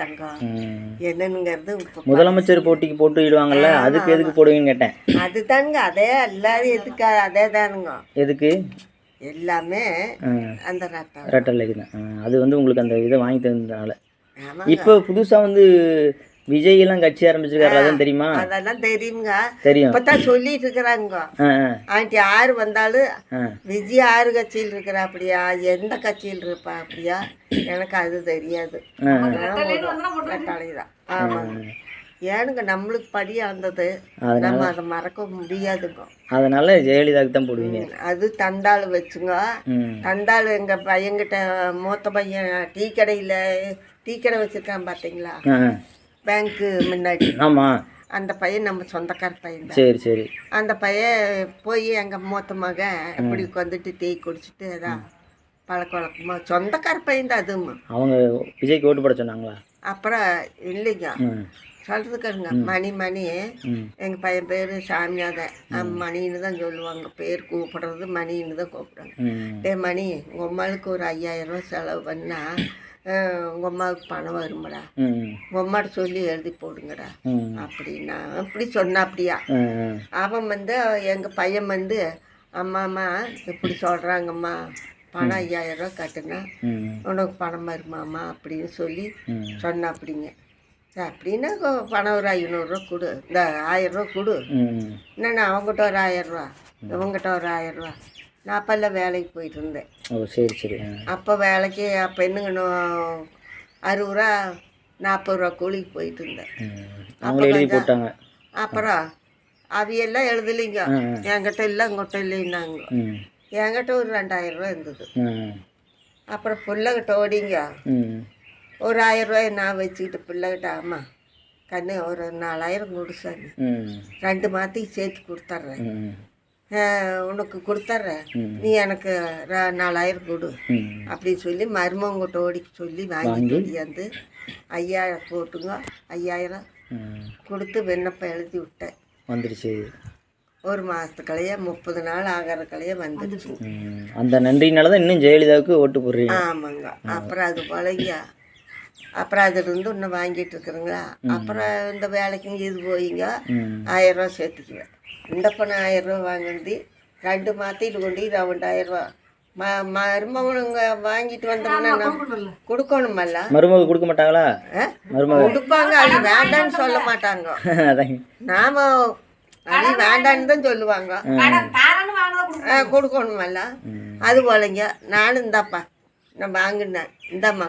தங்கம். என்னங்கிறது முதலமைச்சர் போட்டிக்கு போட்டுவிடுவாங்கல்ல அதுக்கு எதுக்கு போடுவீங்கன்னு கேட்டேன். அதுதானுங்க அதே எல்லாரும் எதுக்கு அதே தானுங்க. எதுக்கு? எல்லாமே. அந்த ரத்தம் ரெட்டலைக்கு தான். அது வந்து உங்களுக்கு அந்த இதை வாங்கி தந்ததுனால. இப்போ புதுசாக வந்து விஜய் எல்லாம் கட்சி ஆரம்பிச்சிருக்காரு அதான் தெரியுமா? அதெல்லாம் தெரியுங்க தெரியும். இப்பதான் சொல்லிட்டு இருக்கிறாங்க ஆண்டி யாரு வந்தாலும் விஜய் ஆறு கட்சியில் இருக்கிறா அப்படியா எந்த கட்சியில் இருப்பா அப்படியா எனக்கு அது தெரியாது. தான் ஆமாங்க. ஏனுங்க நம்மளுக்கு படி வந்தது. நம்ம அதை மறக்க முடியாதுங்க. அதனால ஜெயலலிதாவுக்கு தான் போடுவீங்க. அது தண்டாள் வச்சுங்க. தண்டாள் எங்க பையன்கிட்ட மூத்த பையன் டீ கடையில் டீ கடை வச்சிருக்கான் ஆ. பேங்க்கு முன்னாடி. ஆமாம் அந்த பையன் நம்ம சொந்தக்கார பையன் தான். சரி சரி. அந்த பையன் போய் எங்கள் மூத்த மகன் இப்படி உட்காந்துட்டு டீ குடிச்சிட்டு அதான் பழக்க வழக்கமா சொந்தக்கார பையன் தான் அதுவும். அவங்க விஜய்க்கு ஓட்டு போட சொன்னாங்களா? அப்புறம் இல்லைங்க. ம். சொல்றதுக்காருங்க மணி மணி. எங்கள் பையன் பேர் சாமியாதன் மணின்னு தான் சொல்லுவாங்க. பேர் கூப்பிடுறது மணின்னு தான் கூப்பிடுறாங்க ம். டே மணி உங்கள் அம்மாளுக்கு ஒரு ஐயாயிரம் ரூபாய் செலவு பண்ணால் உங்கள் அம்மாவுக்கு பணம் வருமாடா. உங்கள் அம்மாட்ட சொல்லி எழுதி போடுங்கடா. அப்படின்னா அப்படி சொன்னா அப்படியா? அவன் வந்து எங்கள் பையன் வந்து அம்மா அம்மா இப்படி சொல்கிறாங்கம்மா பணம் ஐயாயிரம் ரூபாய் கட்டுனா உனக்கு பணம் வருமாம்மா அப்படின்னு சொல்லி சொன்ன அப்படிங்க சரி அப்படின்னா பணம் ஒரு ஐநூறுரூவா கொடு. இந்த ஆயிரம் ரூபா கொடு. ம். என்னண்ணா அவங்ககிட்ட ஒரு ஆயிரம் ரூபா இவங்ககிட்ட ஒரு ஆயிரம் ரூபா நான் அப்போல்லாம் வேலைக்கு போயிட்டு இருந்தேன் ஓ சரி சரி. அப்போ வேலைக்கு அப்போ என்னங்க நான் அறுபது ரூபா நாற்பது ரூபா கூலிக்கு போயிட்டு இருந்தேன். அவங்களே எழுதி போட்டாங்க. அப்புறம் அவையெல்லாம் எழுதலைங்க. என்கிட்ட இல்லை உங்கள்கிட்ட இல்லைன்னாங்க. என்கிட்ட ஒரு ரெண்டாயிரம் ரூபா இருந்தது. அப்புறம் பிள்ளைகிட்ட ஓடிங்க. ஒரு ஆயிரம் ரூபாய் நான் வச்சுக்கிட்டு பிள்ளைகிட்ட ஆமா கண்ணு ஒரு நாலாயிரம் கொடுசாங்க ரெண்டு மாதத்துக்கு சேர்த்து கொடுத்துட்றேன். உனக்கு கொடுத்துட்றேன் ம். நீ எனக்கு நாலாயிரம் கொடு. அப்படின்னு சொல்லி மருமவங்கிட்ட ஓடி சொல்லி வாங்கிட்டு ஓடியாந்து ஐயாயிரம் போட்டுங்க. ஐயாயிரம் கொடுத்து விண்ணப்பம் எழுதி விட்டேன். வந்துடுச்சு. ஒரு மாதத்துக்கலையே முப்பது நாள் ஆகிறதுக்கலையே வந்துடுச்சு. ம். அந்த நன்றினால தான் இன்னும் ஜெயலலிதாவுக்கு ஓட்டு போடுறீங்க. ஆமாங்க. அப்புறம் அது பழகியா? அப்புறம் அதுல இருந்து இன்னும் வாங்கிட்டு இருக்கிறீங்களா? அப்புறம் இந்த வேலைக்கு இது போயிங்க. ஆயிரம் ரூபா சேர்த்துக்குவேன். இந்த பணம் ஆயிரம் ரூபா வாங்கினது ரெண்டு மாத்திட்டு கொண்டு ரெண்டாயிரம் ரூபா. ம மருமகனுங்க வாங்கிட்டு வந்தோம்னா நம்ம கொடுக்கணுமல்ல? மருமக கொடுக்க மாட்டாங்களா? ஆ? மருமக. கொடுப்பாங்க அது வேண்டான்னு சொல்ல மாட்டாங்க. அதான். நாம அது வேண்டான்னு தான் சொல்லுவாங்க. ஆ, கொடுக்கணுமல்ல. அது போலங்க. நானும் இந்தாப்பா நான் வாங்கினேன். இந்தாம்மா.